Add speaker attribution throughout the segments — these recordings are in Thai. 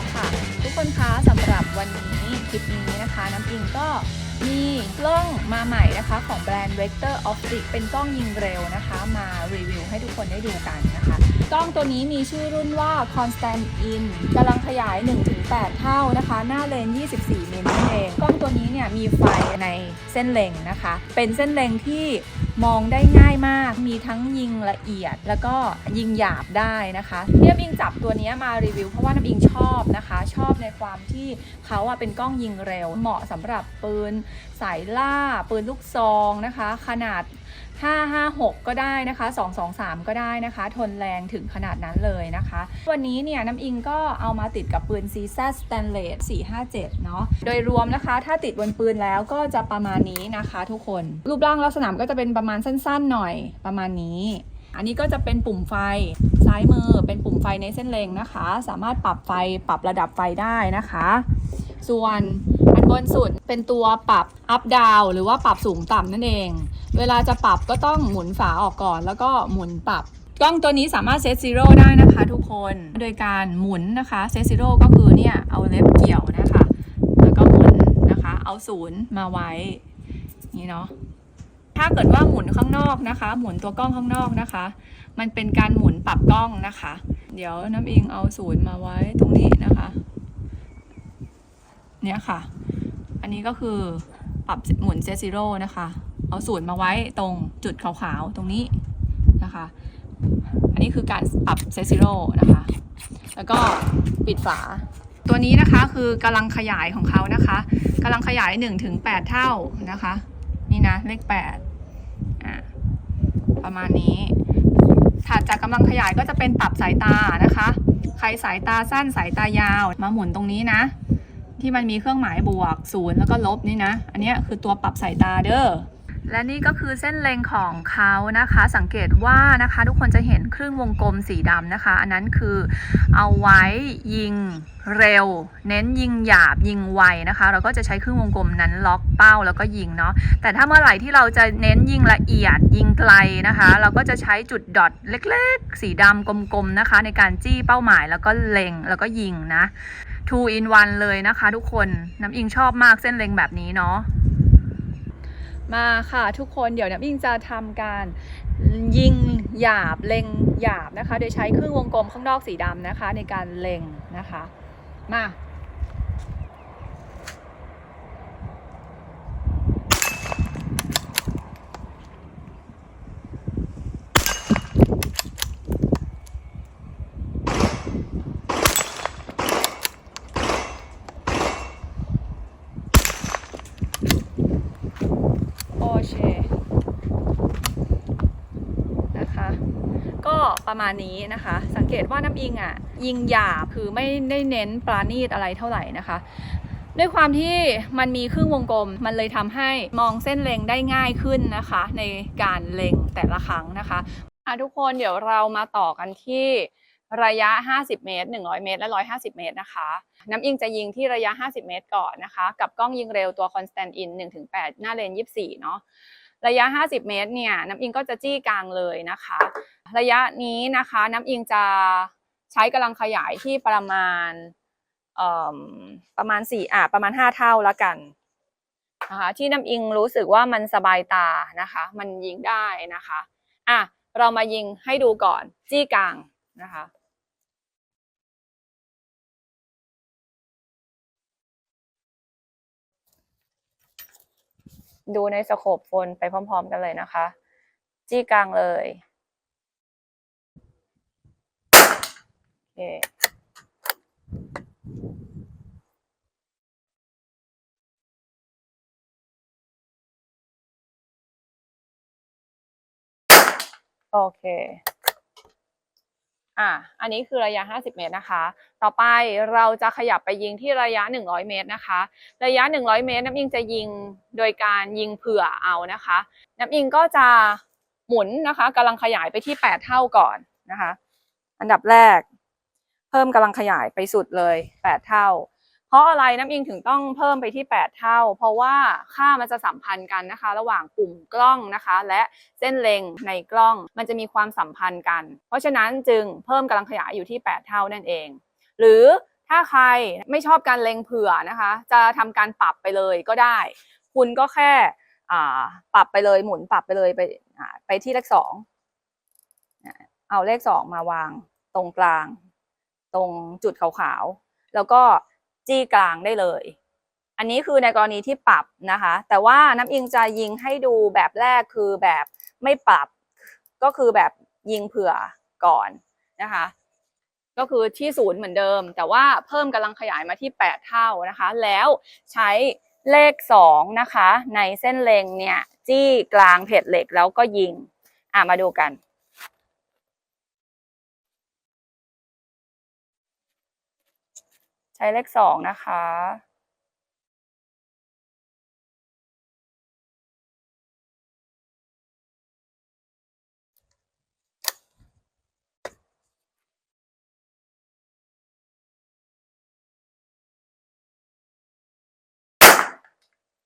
Speaker 1: กค่ะ ทุกคนคะสำหรับวันนี้คลิปนี้นะคะ น้ำอิงก็มีกล้องมาใหม่นะคะ ของแบรนด์ Vector Optic เป็นกล้องยิงเร็วนะคะ มารีวิวให้ทุกคนได้ดูกันนะคะ กล้องตัวนี้มีชื่อรุ่นว่า Constant In กำลังขยาย 1-8 เท่านะคะ หน้าเลน 24มิลลินเองก็ ตัวนี้เนี่ยมีไฟในเส้นเล็งนะคะ เป็นเส้นเล็งที่มองได้ง่ายมาก มีทั้งยิงละเอียดแล้วก็ยิงหยาบได้นะคะที่น้ำอิงจับตัวนี้มารีวิวเพราะว่าน้ำอิงชอบนะคะ ชอบในความที่เขาอะเป็นกล้องยิงเร็ว เหมาะสำหรับปืนสายล่า ปืนลูกซองนะคะ ขนาด 556 ก็ได้นะคะ 223 ก็ได้นะคะ ทนแรงถึงขนาดนั้นเลยนะคะ วันนี้เนี่ยน้ำอิงก็เอามาติดกับปืน CZ Stainless 457 เนาะ โดยรวมนะคะถ้าติดบนปืนแล้วก็จะประมาณนี้นะคะทุกคน รูปร่างลักษณะก็จะเป็นประมาณสั้นๆหน่อยประมาณนี้ อันนี้ก็จะเป็นปุ่มไฟซ้ายมือเป็นปุ่มไฟในเส้นเลงนะคะ สามารถปรับไฟปรับระดับไฟได้นะคะ ส่วนอันบนสุดเป็นตัวปรับ up down หรือว่าปรับสูงต่ำนั่นเอง เวลาจะปรับก็ต้องหมุนฝาออกก่อน แล้วก็หมุนปรับกล้องตัวนี้สามารถเซตซีโร่ได้นะคะทุกคน โดยการหมุนนะคะ เซตซีโร่ก็คือเนี่ย เอาเล็บเกี่ยวนะคะ แล้วก็หมุนนะคะ เอาศูนย์มาไว้ นี่เนาะถ้าเกิดว่าหมุนข้างนอกนะคะ หมุนตัวกล้องข้างนอกนะคะ มันเป็นการหมุนปรับกล้องนะคะ เดี๋ยวน้ำอิงเอาศูนย์มาไว้ตรงนี้นะคะ เนี่ยค่ะ อันนี้ก็คือปรับหมุนเซซีโร่นะคะ เอาศูนย์มาไว้ตรงจุดขาวๆตรงนี้นะคะ อันนี้คือการปรับเซซีโร่นะคะ แล้วก็ปิดฝา ตัวนี้นะคะคือกำลังขยายของเขานะคะกำลังขยาย1-8ถึง8เท่านะคะ นี่นะเลข8อะประมาณนี้ถัดจากกำลังขยายก็จะเป็นปรับสายตานะคะ ใครสายตาสั้นสายตายาวมาหมุนตรงนี้นะ ที่มันมีเครื่องหมายบวกศูนย์แล้วก็ลบนี่นะ อันนี้คือตัวปรับสายตาเด้อ และนี่ก็คือเส้นเล็งของเขานะคะ สังเกตว่านะคะทุกคนจะเห็นครึ่งวงกลมสีดำนะคะ อันนั้นคือเอาไว้ยิงเร็ว เน้นยิงหยาบยิงไวนะคะ เราก็จะใช้ครึ่งวงกลมนั้นล็อกเป้าแล้วก็ยิงเนาะแต่ถ้าเมื่อไหร่ที่เราจะเน้นยิงละเอียดยิงไกลนะคะ เราก็จะใช้จุดดอทเล็กๆ สีดำกลมๆนะคะ ในการจี้เป้าหมายแล้วก็เล็งแล้วก็ยิงนะ two in one เลยนะคะ ทุกคนน้ำอิงชอบมากเส้นเล็งแบบนี้เนาะ มาค่ะทุกคนเดี๋ยวน้ำอิงจะทำการยิงหยาบเล็งหยาบนะคะ โดยใช้เครื่องวงกลมข้างนอกสีดำนะคะ ในการเล็งนะคะ มา โอเคนะคะ ก็ประมาณนี้นะคะ สังเกตว่าน้ำอิงอะ ยิงหยาบคือไม่ได้เน้นปราณีตอะไรเท่าไหร่นะคะด้วยความที่มันมีครึ่งวงกลม มันเลยทำให้มองเส้นเล็งได้ง่ายขึ้นนะคะ ในการเล็งแต่ละครั้งนะคะอะทุกคนเดี๋ยวเรามาต่อกันที่ ระยะ 50 เมตร 100 เมตร และ 150 เมตรนะคะ น้ำอิงจะยิงที่ระยะ 50 เมตรก่อนนะคะ กับกล้องยิงเร็วตัว Constant In 1-8 หน้าเลน 24 เนาะระยะ 50 เมตรเนี่ยน้ำอิงก็จะจี้กลางเลยนะคะ ระยะนี้นะคะ น้ำอิงจะใช้กำลังขยายที่ประมาณประมาณ 4 อะประมาณ 5 เท่าละกันนะคะที่น้ำอิงรู้สึกว่ามันสบายตานะคะ มันยิงได้นะคะอะเรามายิงให้ดูก่อนจี้กลางนะคะ ดูในสโคปโฟนไปพร้อม ๆ กันเลยนะคะ จี้กลางเลยโอเคโอเค อะอันนี้คือระยะ 50 เมตรนะคะ ต่อไปเราจะขยับไปยิงที่ระยะ 100 เมตรนะคะ ระยะ 100 เมตร น้ำยิงจะยิงโดยการยิงเผื่อเอานะคะ น้ำยิงก็จะหมุนนะคะกำลังขยายไปที่ 8 เท่าก่อนนะคะ อันดับแรก เพิ่มกำลังขยายไปสุดเลย 8 เท่า เพราะอะไรน้ำอิงถึงต้องเพิ่มไปที่ 8 เท่า เพราะว่าค่ามันจะสัมพันธ์กันนะคะ ระหว่างปุ่มกล้องนะคะ และเส้นเล็งในกล้องมันจะมีความสัมพันธ์กัน เพราะฉะนั้นจึงเพิ่มกำลังขยายอยู่ที่ 8 เท่านั่นเอง หรือถ้าใครไม่ชอบการเล็งเผื่อนะคะ จะทำการปรับไปเลยก็ได้ คุณก็แค่ปรับไปเลยหมุนปรับไปเลยไปไปที่เลขสองเอาเลขสองมาวางตรงกลาง ตรงจุดขาวๆแล้วก็ จี้กลางได้เลย อันนี้คือในกรณีที่ปรับนะคะ แต่ว่าน้ำอิงจะยิงให้ดูแบบแรกคือแบบไม่ปรับ ก็คือแบบยิงเผื่อก่อนนะคะ ก็คือที่ศูนย์เหมือนเดิม แต่ว่าเพิ่มกำลังขยายมาที่ 8 เท่านะคะ แล้วใช้เลข 2 นะคะ ในเส้นเลงเนี่ย จี้กลางเพจเหล็กแล้วก็ยิง อะมาดูกัน ช้เลข2นะคะ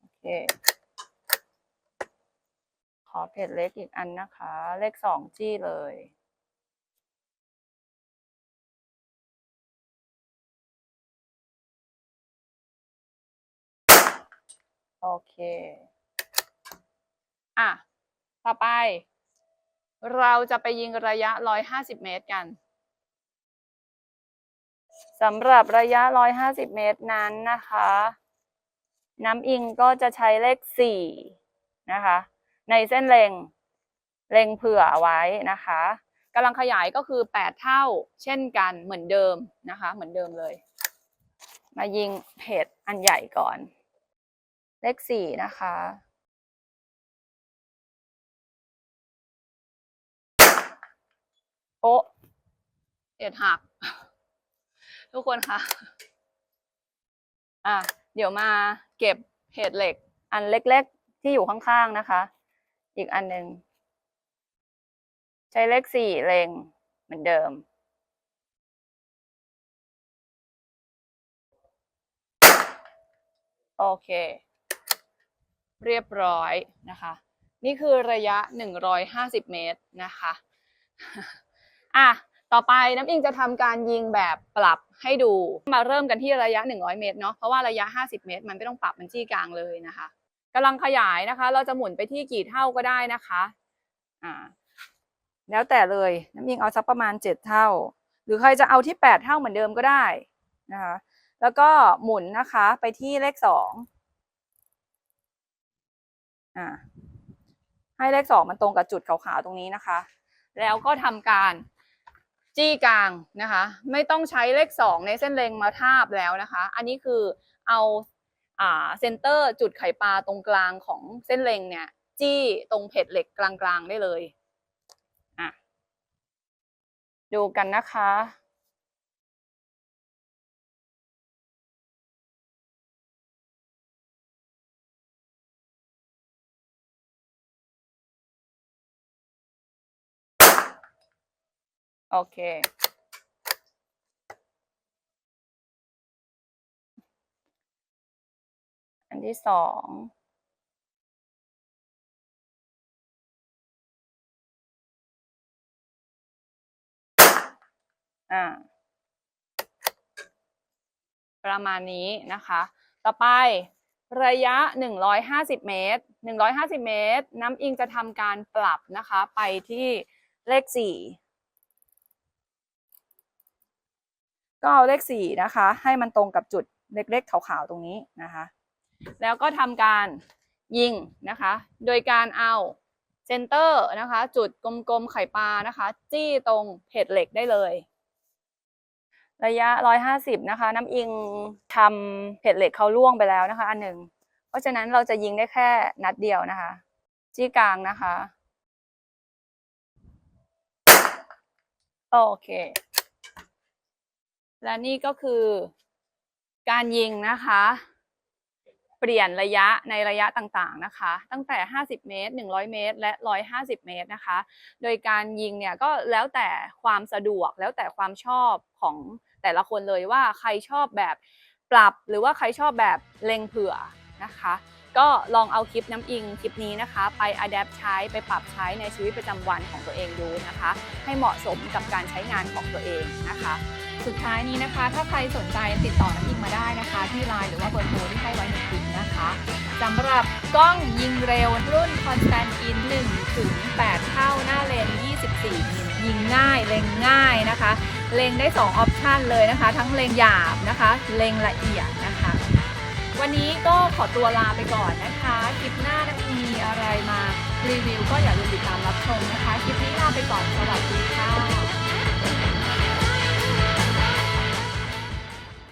Speaker 1: โอเค ขอเพจเล็กอีกอันนะคะ เลขสองจี้เลย โอเค อะ ต่อไป เราจะไปยิงระยะ 150 เมตรกันสำหรับระยะ 150 เมตรนั้นนะคะ น้ำอิงก็จะใช้เลข 4 นะคะ ในเส้นเล็ง เล็งเผื่อไว้นะคะกำลังขยายก็คือ 8 เท่า เช่นกันเหมือนเดิมนะคะ เหมือนเดิมเลย มายิงเพจอันใหญ่ก่อน เลข4นะคะ โอ๊ะเอ็ดหัก ทุกคนคะอะ เดี๋ยวมาเก็บเพจเหล็ก อันเล็กๆ ที่อยู่ข้างๆนะคะ อีกอันหนึ่งใช้เลขสี่เล็งเหมือนเดิมโอเค เรียบร้อยนะคะ นี่คือระยะ 150 เมตรนะคะอะต่อไปน้ำอิงจะทำการยิงแบบปรับให้ดูมาเริ่มกันที่ระยะ 100 เมตรเนาะเพราะว่าระยะ 50 เมตร มันไม่ต้องปรับมันจี้กลางเลยนะคะกำลังขยายนะคะ เราจะหมุนไปที่กี่เท่าก็ได้นะคะอ่าแล้วแต่เลยน้ำยิงเอาสักประมาณ 7 เท่า หรือใครจะเอาที่ 8 เท่าเหมือนเดิมก็ได้นะคะแล้วก็หมุนนะคะไปที่เลข 2 อ่าให้เลข2มันตรงกับจุดขาวๆตรงนี้นะคะ แล้วก็ทำการจี้กลางนะคะ ไม่ต้องใช้เลข2ในเส้นเล็งมาทาบแล้วนะคะ อันนี้คือเอาอ่าเซนเตอร์จุดไข่ปลาตรงกลางของเส้นเล็งเนี่ย จี้ตรงเพจเหล็กกลางๆได้เลยอะดูกันนะคะ โอเค อันที่สองอ่า ประมาณนี้นะคะ ต่อไประยะ 150 เมตร 150 เมตร น้ำอิงจะทำการปรับนะคะ ไปที่เลข 4 ก็เอาเลข4นะคะ ให้มันตรงกับจุดเล็กๆขาวๆตรงนี้นะคะ แล้วก็ทำการยิงนะคะ โดยการเอาเซนเตอร์นะคะ จุดกลมๆไข่ปลานะคะ จี้ตรงเพจเหล็กได้เลย ระยะ 150 นะคะ น้ำอิงทำเพจเหล็กเขาล่วงไปแล้วนะคะ อันหนึ่งเพราะฉะนั้นเราจะยิงได้แค่นัดเดียวนะคะ จี้กลางนะคะ โอเค และนี่ก็คือการยิงนะคะ เปลี่ยนระยะในระยะต่างๆนะคะ ตั้งแต่ 50 เมตร 100 เมตร และ 150 เมตรนะคะ โดยการยิงเนี่ยก็แล้วแต่ความสะดวกแล้วแต่ความชอบของแต่ละคนเลยว่าใครชอบแบบปรับหรือว่าใครชอบแบบเล็งเผื่อนะคะ ก็ลองเอาคลิปน้ำอิงคลิปนี้นะคะ ไปอัดแอปใช้ไปปรับใช้ในชีวิตประจำวันของตัวเองดูนะคะ ให้เหมาะสมกับการใช้งานของตัวเองนะคะ สุดท้ายนี้นะคะ ถ้าใครสนใจติดต่อน้ำอิงมาได้นะคะ ที่ไลน์หรือว่าเบอร์โทรที่ให้ไว้ในคลิปนะคะนะคะสำหรับกล้องยิงเร็วรุ่น Constant In 1ถึง8เท่าหน้าเลน 24มิลยิงง่ายเล็งง่ายนะคะ เล็งได้ 2 ออปชันเลยนะคะ ทั้งเล็งหยาบนะคะ เล็งละเอียดนะคะ วันนี้ก็ขอตัวลาไปก่อนนะคะคลิปหน้านะมีอะไรมารีวิวก็อย่าลืมติดตามรับชมนะคะ คลิปนี้ลาไปก่อนสวัสดีค่ะ